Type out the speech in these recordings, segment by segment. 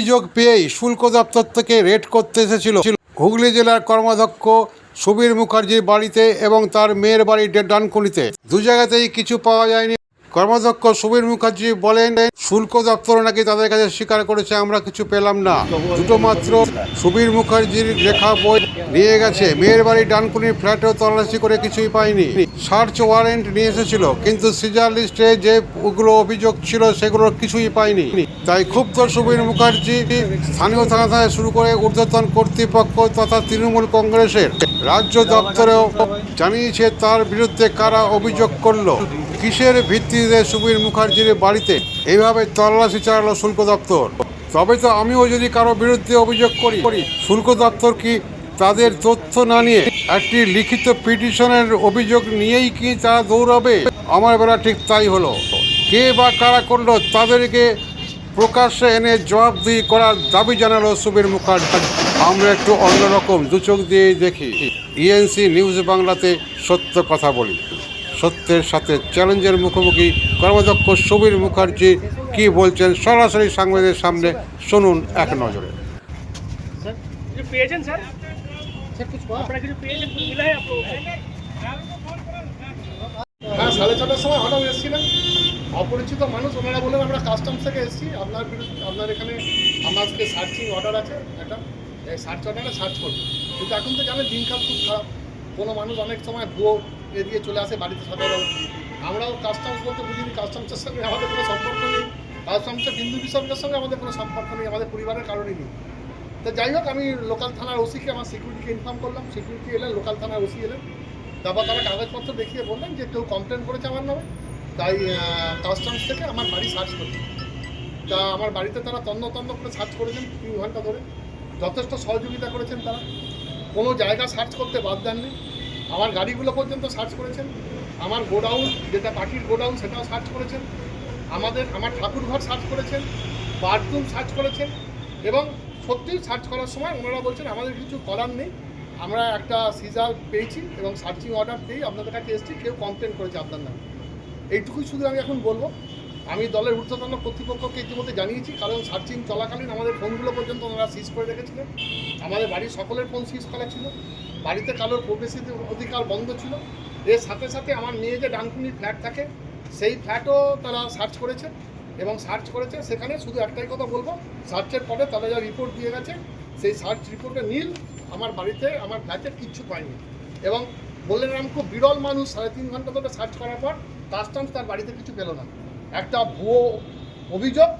অভিযোগ পেয়েই শুল্ক দপ্তর থেকে রেড করতে এসেছিল। হুগলি জেলার কর্মাধ্যক্ষ সুবীর মুখার্জির বাড়িতে এবং তার মেয়ের বাড়ি ডানকুনিতে দু জায়গাতেই কিছু পাওয়া যায়নি। কর্মাধ্যক্ষ সুবীর মুখার্জি বলেন, শুল্ক দপ্তর নাকি তাদের কাছে স্বীকার করেছে, আমরা কিছু পেলাম না। দুটো মাত্র সুবীর মুখার্জির লেখা বই নিয়ে গেছে। মেয়ের বাড়ি ডানকুনির ফ্ল্যাটেও তল্লাশি করে কিছুই পাইনি সার্চ ওয়ারেন্ট নিয়ে এসেছিল, কিন্তু সিজার লিস্টে যে ওগুলো অভিযোগ ছিল, সেগুলো কিছুই পায়নি। তাই ক্ষুব্ধ সুবীর মুখার্জি স্থানীয় থানা থেকে শুরু করে ঊর্ধ্বতন কর্তৃপক্ষ তথা তৃণমূল কংগ্রেসের রাজ্য দপ্তরেও জানিয়েছে, তার বিরুদ্ধে কারা অভিযোগ করল। কিসের ভিত্তিতে সুবীর মুখার্জির বাড়িতে? এইভাবে তল্লাশি চালালো শুল্ক দপ্তর। তবে তো আমিও যদি কারও বিরুদ্ধে অভিযোগ করি, শুল্ক দপ্তর কি তাদের তথ্য না নিয়ে একটি লিখিত পিটিশনের অভিযোগ নিয়েই কি তারা দৌড়াবে? আমার বেলা ঠিক তাই হলো। কে বা কারা করল তাদেরকে প্রকাশ্যে এনে জবাবদিহি করার দাবি জানালো সুবীর মুখার্জি। আমরা একটু অন্যরকম দু চোখ দিয়েই দেখি। ইএনসি নিউজ বাংলাতে সত্য কথা বলি। সত্যের সাথে চ্যালেঞ্জের মুখোমুখি। কর্মদক্ষ সুবীর মুখার্জি কি বলছেন? সরাসরি সাংবাদিকের সামনে শুনুন এক নজরে। স্যার পেয়েছেন হ্যাঁ সময় হঠাৎ অপরিচিত মানুষ ওনারা বলেন আমরা কাস্টমস থেকে এসেছি। আপনার বিরুদ্ধে আপনার এখানে আমাকে সার্চিং অর্ডার আছে একটা। সার্চ অর্ডারে সার্চ করবে। কিন্তু এখন তো জানেন দিনকাল খুব খারাপ। কোনো মানুষ অনেক সময় ভুয়ো এড়িয়ে চলে আসে বাড়িতে সাধারণ আমরাও কাস্টমস বলতে বুঝিনি কাস্টমসের সঙ্গে আমাদের কোনো সম্পর্ক নেই। কাস্টমসের বিন্দু বিসর্গের সঙ্গে আমাদের কোনো সম্পর্ক নেই, আমাদের পরিবারের কারণেই নেই। তো যাই হোক, আমি লোকাল থানার ওসিকে আমার সিকিউরিটিকে ইনফর্ম করলাম। সিকিউরিটি এলেন লোকাল থানার ওসি এলেন। তারপর তারা কাগজপত্র দেখিয়ে বললেন যে কেউ কমপ্লেন করেছে আমার নামে। তাই কাস্টমস থেকে আমার বাড়ি সার্চ করছে তা আমার বাড়িতে তারা তন্ন তন্ন করে সার্চ করেছেন তিন ঘণ্টা ধরে। যথেষ্ট সহযোগিতা করেছেন তারা। কোনো জায়গা সার্চ করতে বাদ দেননি। আমার গাড়িগুলো পর্যন্ত সার্চ করেছেন। আমার গোডাউন, যেটা পাখির গোডাউন, সেটাও সার্চ করেছেন। আমাদের, আমার ঠাকুরঘর সার্চ করেছেন, বাথরুম সার্চ করেছেন এবং সত্যি সার্চ করার সময় ওনারা বলছেন, আমাদের কিছু করার নেই। আমরা একটা সিজার পেয়েছি এবং সার্চিং অর্ডার পেয়েই আপনাদের কাছে এসেছি। কেউ কমপ্লেন করেছে আপনার নামে। এইটুকুই শুধু আমি এখন বলব। আমি দলের ঊর্ধ্বতন কর্তৃপক্ষকে ইতিমধ্যে জানিয়েছি, কারণ সার্চিং চলাকালীন আমাদের ফোনগুলো পর্যন্ত ওনারা সিজ করে রেখেছিলেন। আমাদের বাড়ির সকলের ফোন সিজ করা ছিল। বাড়িতে কারোর প্রবেশিত অধিকার বন্ধ ছিল, এর সাথে সাথে আমার মেয়ে যে ডানকুনির ফ্ল্যাট থাকে, সেই ফ্ল্যাটও তারা সার্চ করেছে এবং সার্চ করেছে। সেখানে শুধু একটাই কথা বলব সার্চের পরে তারা যা রিপোর্ট দিয়ে গেছে, সেই সার্চ রিপোর্টে নীল আমার বাড়িতে, আমার ফ্ল্যাটে কিচ্ছু পাইনি এবং বললেন খুব বিরল মানুষ, সাড়ে তিন ঘণ্টা ধরে সার্চ করার পর কাস্টমস তার বাড়িতে কিছু পেল না। একটা ভুয়ো অভিযোগ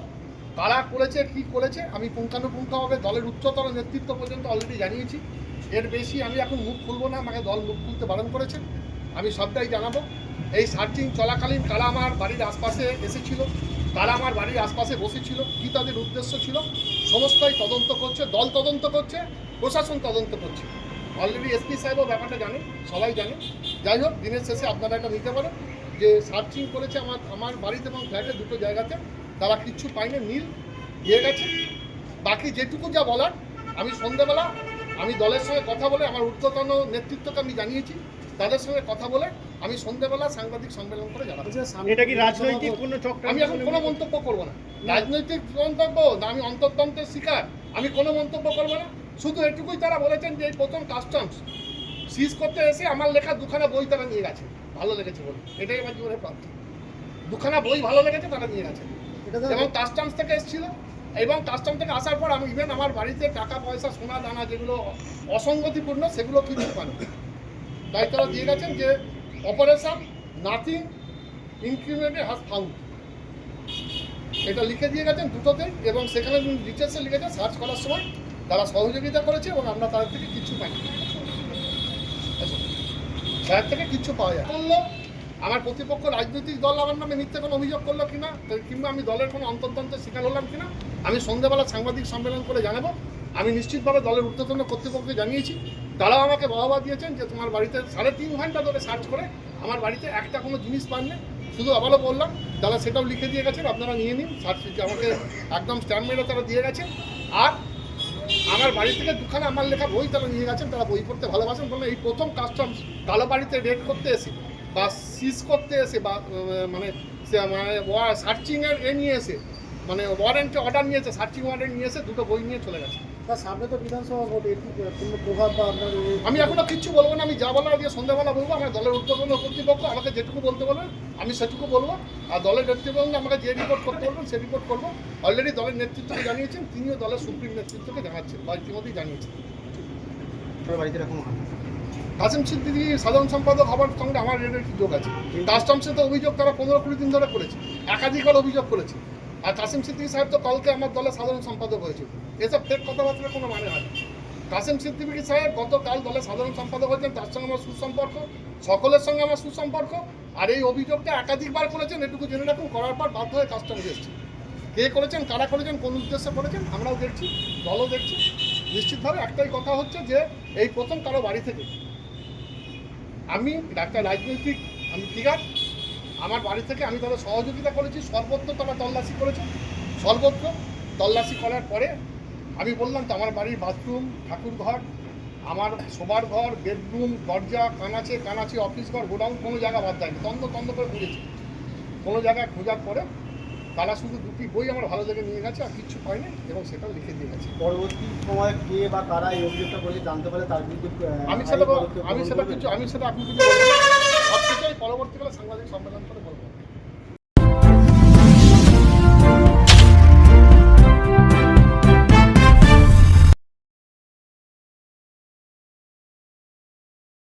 কারা করেছে, কি করেছে, আমি পুঙ্খানুপুঙ্খভাবে দলের উচ্চতর নেতৃত্ব পর্যন্ত অলরেডি জানিয়েছি। এর বেশি আমি এখন মুখ খুলবো না, আমাকে দল মুখ খুলতে বারণ করেছে। আমি সবটাই জানাব। এই সার্চিং চলাকালীন কারা আমার বাড়ির আশপাশে এসেছিল তারা আমার বাড়ির আশপাশে বসেছিল, কী তাদের উদ্দেশ্য ছিল, সমস্তই তদন্ত করছে, দল তদন্ত করছে, প্রশাসন তদন্ত করছে। অলরেডি এসপি সাহেবও ব্যাপারটা জানে, সবাই জানে। যাই হোক, দিনের শেষে আপনারা এটা নিতে পারেন যে সার্চিং করেছে আমার আমার বাড়িতে এবং ফ্ল্যাটে দুটো জায়গাতে। তারা কিচ্ছু পায়নি নীল দিয়ে গেছে। বাকি যেটুকু যা বলার আমি সন্ধ্যেবেলা আমি দলের সঙ্গে কথা বলে আমার ঊর্ধ্বতন নেতৃত্বকে আমি জানিয়েছি তাদের সঙ্গে কথা বলে আমি সন্ধ্যেবেলা সাংবাদিক সম্মেলন করে জানাব। এটা কি রাজনৈতিক কোনো চক্র আমি এখন কোনো মন্তব্য করব না। রাজনৈতিক মন্তব্য না আমি অন্তর্তন্ত্রের শিকার। আমি কোনো মন্তব্য করব না। শুধু এটুকুই তারা বলেছেন যে এই প্রথম কাস্টমস সিজ করতে এসে আমার লেখা দুখানা বই তারা নিয়ে গেছে। ভালো লেগেছে বলে। এটাই আমার জীবনের প্রাপ্তি। দুখানা বই ভালো লেগেছে তারা নিয়ে গেছে। এবং কাস্টমস থেকে এসেছিল। এবং কাস্টম থেকে আসার পর আমি ইভেন আমার বাড়িতে টাকা, পয়সা, সোনা, দানা যেগুলো অসঙ্গতিপূর্ণ, সেগুলো কিছু পানো তাই তারা দিয়ে গেছেন যে operation nothing incremented has found এটা লিখে দিয়ে গেছেন দুটোতেই এবং সেখানে ডিটেলসে লিখেছে সার্চ করার সময় তারা সহযোগিতা করেছে এবং আমরা তাদের থেকে কিচ্ছু পাইনি। তাদের থেকে কিচ্ছু পাওয়া যায় আমার প্রতিপক্ষ রাজনৈতিক দল আমার নামে মিথ্যে কোনো অভিযোগ করল কিনা, কিংবা আমি দলের কোনো অন্তর্তন্ত্রের শিকার হলাম কিনা, আমি সন্ধ্যাবেলা সাংবাদিক সম্মেলন করে জানাব। আমি নিশ্চিতভাবে দলের ঊর্ধ্বতন কর্তৃপক্ষকে জানিয়েছি। তারাও আমাকে বাহবা দিয়েছেন যে তোমার বাড়িতে সাড়ে তিন ঘণ্টা ধরে সার্চ করে আমার বাড়িতে একটা কোনো জিনিস পাননি, শুধু আবারও বললাম, তারা সেটাও লিখে দিয়ে গেছেন, আপনারা নিয়ে নিন, সার্চ আমাকে একদম স্ট্যাম্প তারা দিয়ে গেছেন। আর আমার বাড়ি থেকে দুখানা আমার লেখা বই তারা নিয়ে গেছেন, তারা বই পড়তে ভালোবাসেন, বলে এই প্রথম কাস্টমস কালো বাড়িতে রেড করতে এসে বা সিজ করতে এসে বা মানে সে- মানে সার্চিংয়ের এ নিয়ে এসে মানে ওয়ারেন্টে অর্ডার নিয়েছে সার্চিং ওয়ারেন্ট নিয়েছে দুটো বই নিয়ে চলে গেছে। তার সামনে তো বিধানসভা ভোট এর কোনো প্রভাব বা আপনার আমি এখনও কিচ্ছু বলব না আমি যা বলার আজকে সন্ধ্যাবেলা বলব আমার দলের উদ্যোগন কর্তৃপক্ষ আমাকে যেটুকু বলতে বলবেন আমি সেটুকু বলব আর দলের নেতৃত্ব আমাকে যে রিপোর্ট করতে বলবেন সে রিপোর্ট করব। অলরেডি দলের নেতৃত্বকে জানিয়েছেন তিনিও দলের সুপ্রিম নেতৃত্বকে জানাচ্ছেন বা ইতিমধ্যেই জানিয়েছেন। বাড়িতে এরকম হয়? কাসিম সিদ্দিকি সাধারণ সম্পাদক হওয়ার সঙ্গে আমার কি যোগ আছে। কাস্টমসে তো অভিযোগ তারা পনেরো কুড়ি দিন ধরে করেছে। একাধিকবার অভিযোগ করেছে। আর কাসিম সিদ্দিকি সাহেব তো কালকে আমার দলের সাধারণ সম্পাদক হয়েছে। এসব ফেক কথাবার্তার কোনো মানে হয় কাসিম সিদ্দিকি সাহেব গতকাল দলের সাধারণ সম্পাদক হয়েছেন তার সঙ্গে আমার সুসম্পর্ক সকলের সঙ্গে আমার সুসম্পর্ক। আর এই অভিযোগটা একাধিকবার করেছেন এটুকু জেনে রাখুন করার পর বাধ্য হয়ে কাস্টমে এসেছে কে করেছেন কারা করেছেন কোন উদ্দেশ্যে করেছেন আমরাও দেখছি দলও দেখছি। নিশ্চিতভাবে একটাই কথা হচ্ছে যে এই প্রথম কারও বাড়ি থেকে আমি ডাক্তার রাজনৈতিক, আমি ফিগার, আমার বাড়ি থেকে আমি তাদের সহযোগিতা করেছি, সর্বত্র তারা তল্লাশি করেছে, সর্বত্র তল্লাশি করার পরে আমি বললাম তো আমার বাড়ির বাথরুম, ঠাকুর ঘর, আমার শোবার ঘর, বেডরুম, দরজা, কানাচে কানাচে, অফিস ঘর, গোডাউন কোনো জায়গা বাদ দেয়নি, তন্দ তন্দ করে খুঁজেছি কোনো জায়গায় খোঁজার পরে তারা শুধু দুটি বই আমার ভালো লেগে নিয়ে গেছে আর কিচ্ছু হয়নি এবং সেটাও লিখে দিয়ে গেছে। পরবর্তী সময় কে বা কারা এই অভিযোগটা বলে জানতে পারে তার বিরুদ্ধে আমি সেটা আমি সেটা? কিছু আমি সেটা আপনি কিছু বলব না সব কিছুই পরবর্তীকালে সাংবাদিক সম্মেলন করে